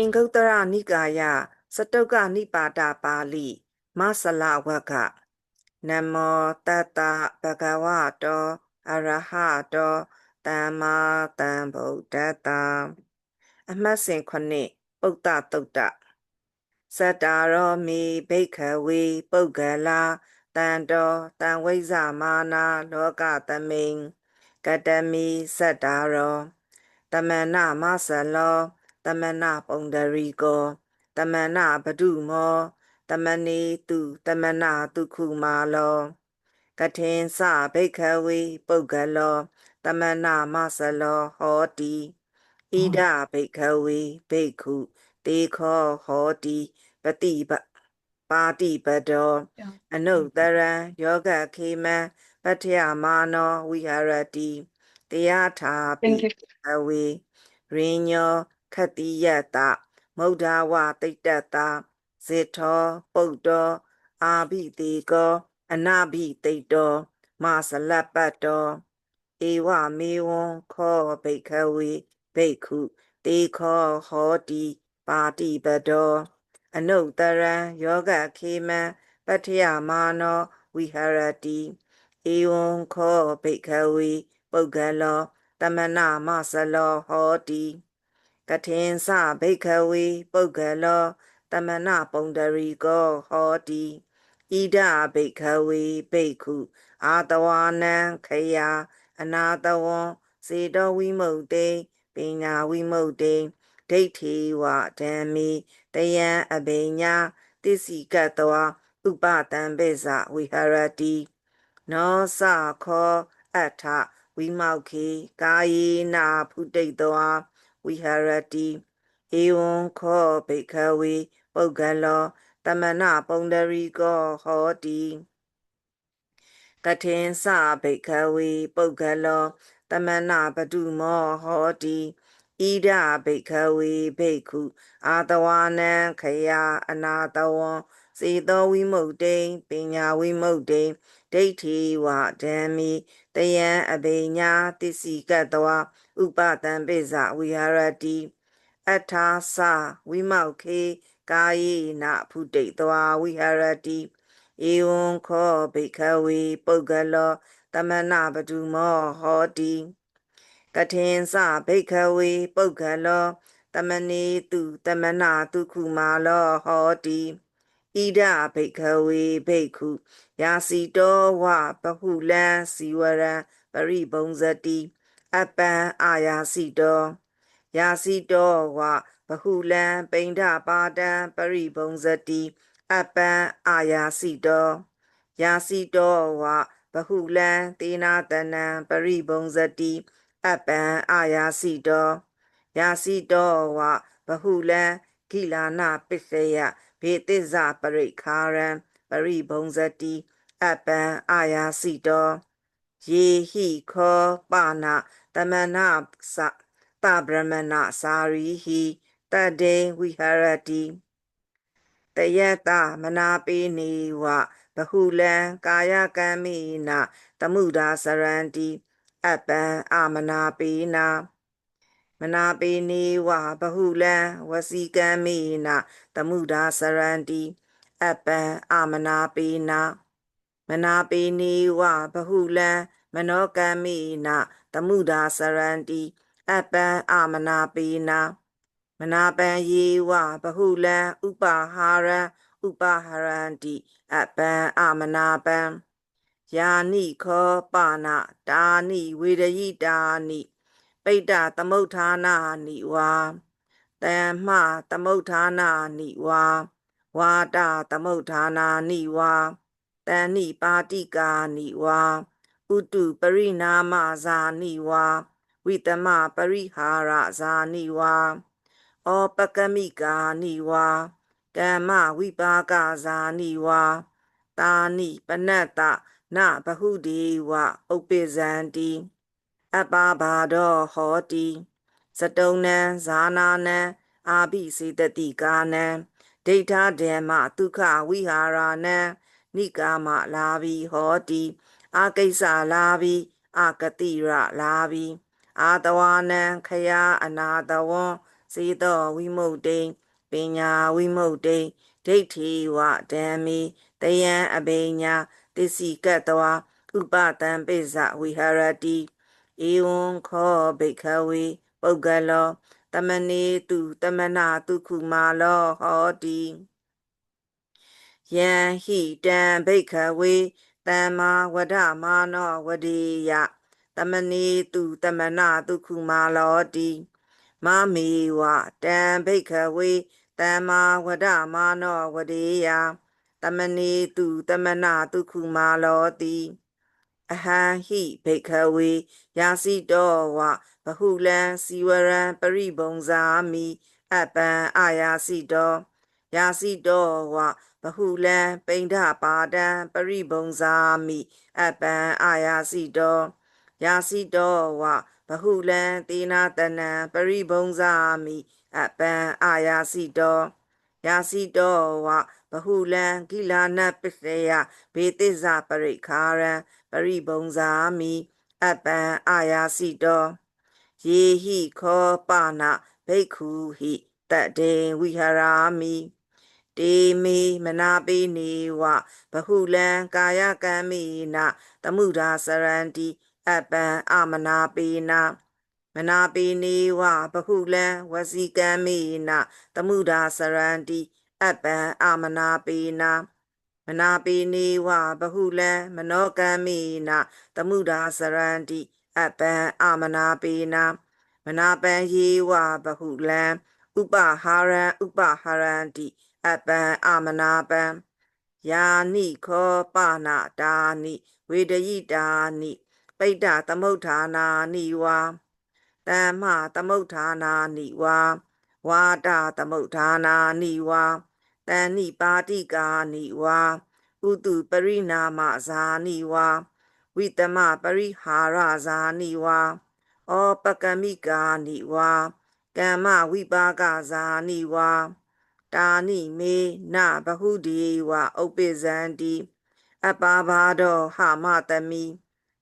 င်္ဂုတ္တရနိကာယစတုကနိပါဒပါဠိမဆလဝကနမောတတ္တဗဂဝတောအရဟတောသမ္မာသမ္ဗုဒ္ဓတ္တအမှတ်စဉ်ခုနှစ်ပုဒ္ဒတုတ်တစတ္တာရောမိဘိခဝေပုဂ္ဂလာတန်တောတံဝိဇမာနာလောကသမိန်ကတမိစတ္တာရောတမဏမဆလော တမဏပုံတရီကောတမဏဘဒုမောတမဏီတုတမဏတုခုမာလောကထင်စဘိခဝေပုဂ္ဂလောတမဏမဆလောဟောတိဣဒဘိခဝေဘိက္ခုတေခောဟောတိပတိပပါတိပတောအနုတရံယောဂခေမံပတ္ထယမာနောဝိဟရတိတရားထာပိ Thank you. အဝေရိညော ခတ္တိယတမௌဒာဝတိတ္တတာဇေထောပုတ္တောအာဘိတိကောအနာဘိတိတ္တောမဆလပတ္တောဧဝမေဝံခောဘိခဝေဘိက္ခုတေခောဟောတိပါတိပတောအနုတ္တရံယောဂခေမံပတ္ထယမာနောဝိဟရတိဧဝံခောဘိခဝေပုဂ္ဂလောတမနာမဆလောဟောတိ ကထင်စဘိခဝေပုဂ္ဂလောတမနာပုံတရီကောဟောတိဣဒဘိခဝေဘိက္ခုအာတဝါနံခယအနာတဝံစေတောဝိမုတ်တေပညာဝိမုတ်တေဒိဋ္ဌိဝဓမ္မိတယံအဘိညာသစ္စိကတဝဥပတံပိစဝိဟရတိနောစခောအထဝိမောက်ခေကာယေနာဖုတိတဝါ ဝိဟရတိဧဝံခောဘိခဝေပုဂ္ဂလောတမနပုံတရီကောဟောတိကထင်စဘိခဝေပုဂ္ဂလောတမနပတုမောဟောတိဣဒဘိခဝေဘိက္ခုအာတဝါနံခယအနာတဝံ စေတောဝိမုတ်တိပညာဝိမုတ်တိဒိဋ္ဌိဝဓမ္မိတယံအဘိညာတစ္ဆိကတဝဥပတံပိစဝိဟရတိအထာသဝိမောက်ခေကာယေနဖုတိတဝဝိဟရတိဧဝံခောဘိခဝေပုဂ္ဂလောတမနပတုမောဟောတိကထင်စဘိခဝေပုဂ္ဂလောတမနေတုတမနာတုခုမာလောဟောတိ ဣဒဘိခဝေဘိက္ခုယာစီတောဝပဟုလံစီဝရံပရိဘုံဇတိအပံအာယာစီတောယာစီတောဝဘဟုလံပိန္ဒပါတံပရိဘုံဇတိအပံအာယာစီတောယာစီတောဝဘဟုလံတေနာတနံပရိဘုံဇတိအပံအာယာစီတောယာစီတောဝဘဟုလံကိလာနာပစ္စယ ဘေတိဇပရိခာရံပရိဘုံဇတိအပံအာယာစီတောယေဟိခောပနာတမနာသတဗြဟ္မဏစာရိဟိတတေဝိဟရတိတယတမနာပေနေဝဘဟုလံကာယကံမိနာတမှုဒါစရန္တိအပံအာမနာပေနာ မနာပေနေဝဘဟုလံဝစီကံမိနာတမှုဒါစရန္တိအပံအာမနာပေနာမနာပေနေဝဘဟုလံမနောကံမိနာတမှုဒါစရန္တိအပံအာမနာပေနာမနာပံယေဝဘဟုလံဥပါဟာရံဥပါဟရန္တိအပံအာမနာပံယာနိခောပနာတာနိဝေရယိတာနိ ပိတ္တသမုဋ္ဌာနာနိဝါတမ္မသမုဋ္ဌာနာနိဝါဝါတာသမုဋ္ဌာနာနိဝါတန်နိပါတိကာနိဝါဥတုပရိနာမဇာနိဝါဝိတမပရိဟာရဇာနိဝါဩပကမိကာနိဝါကမ္မဝိပါကဇာနိဝါတာနိပနတ္တနဘဟုဒီဝဥပ္ပိဇန္တိ အပဘာဒောဟောတိဇတုံနံဇာနာနံအာဘိစေတတိကာနံဒိဋ္ဌဓမ္မဒုက္ခဝိဟာရနံနိကာမလာဘီဟောတိအာကိစ္စလာဘီအာကတိရလာဘီအာတဝနံခယာအနာတဝံစေတောဝိမုတ်တိပညာဝိမုတ်တိဒိဋ္ဌိဝဓမ္မီတယံအဘိညာသစ္စည်းကတ္တဝဥပတံပိစဝိဟရတိ ဧဝံခောဘိက္ခဝေပုဂ္ဂလောတမနေတုတမနာတုခုမာလောဟောတိယံဟိတံဘိက္ခဝေတမ္မာဝဒမာနောဝဒေယတမနေတုတမနာတုခုမာလောတိမမေဝတံဘိက္ခဝေတမ္မာဝဒမာနောဝဒေယတမနေတုတမနာတုခုမာလောတိ အဟံဟိဘိက္ခဝေယာစီတောဝဘဟုလံစီဝရံပရိဘုံဇာမိအပံအာယာစီတောယာစီတောဝဘဟုလံပိဋ္ဌပါဒံပရိဘုံဇာမိအပံအာယာစီတောယာစီတောဝဘဟုလံတေနာတနံပရိဘုံဇာမိအပံအာယာစီတောယာစီတောဝ ဘဟုလံကိလာနပစ္စယဘေတိဇပရိခာရံပရိဘုံဇာမိအပံအာယာစီတောယေဟိခောပနာဘိက္ခုဟိတတေဝိဟရာမိတေမေမနာပေနေဝဘဟုလံကာယကံမိနာတမှုရာစရန္တိအပံအမနာပေနာမနာပေနေဝဘဟုလံဝစီကံမိနာတမှုရာစရန္တိ အပံအမနာပေနာမနာပေနေဝဘဟုလံမနောကံမိနာတမှုရာစရန္တိအပံအမနာပေနာမနာပံယေဝဘဟုလံဥပဟာရံဥပဟာရန္တိအပံအမနာပံယာနိခောပနာတာနိဝေဒယိတာနိပိဋ္ဌသမုဋ္ဌာနာနိဝါတမ္မသမုဋ္ဌာနာနိဝါဝါဒသမုဋ္ဌာနာနိဝါ တန်နိပါတိကာနိဝါဥတုပရိနာမဇာနိဝါဝိတမပရိဟာရဇာနိဝါဩပကမိကာနိဝါကမ္မဝိပါကဇာနိဝါတာနိမေနဘဟုဒီဝဥပ္ပိဇန္တိအပါဘာဒောဟာမတမိ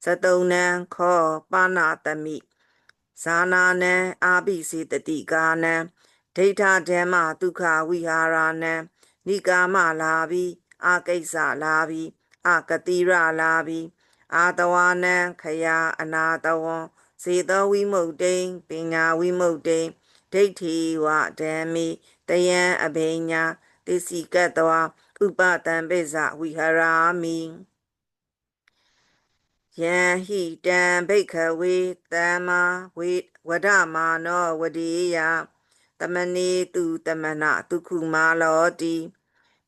သတုံနံခောပါဏတမိဇာနာနံအာဘိစေတတိကာနံ ဒိဋ္ဌဓမ္မဒုက္ခဝိဟာရနံနိကာမလာဘိအာကိစ္စလာဘိအာကတိရလာဘိအာတဝနံခယာအနာတဝံစေသောဝိမုတ်တိပညာဝိမုတ်တိဒိဋ္ဌိဝဓမ္မိတယံအဘိညာတိစီကတဝဥပတံပိဇဝိဟရာမိယံဟိတံဘိက္ခဝေတမ္မာဝေဝဒမာနောဝတိယ တမနေတုတမနာတုခုမာလောတိ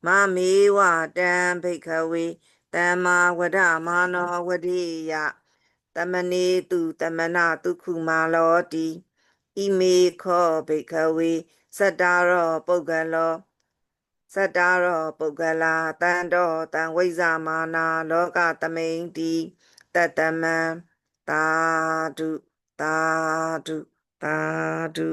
မမေဝတံဘိက္ခဝေတမ္မာဝဒမာနောဝတိယတမနေတုတမနာတုခုမာလောတိဣမေခောဘိက္ခဝေစတ္တာရောပုဂ္ဂလောစတ္တာရောပုဂ္ဂလာတန်တော်တံဝိဇာမာနာလောကသမိန်တိတတမံသာဓုသာဓုသာဓု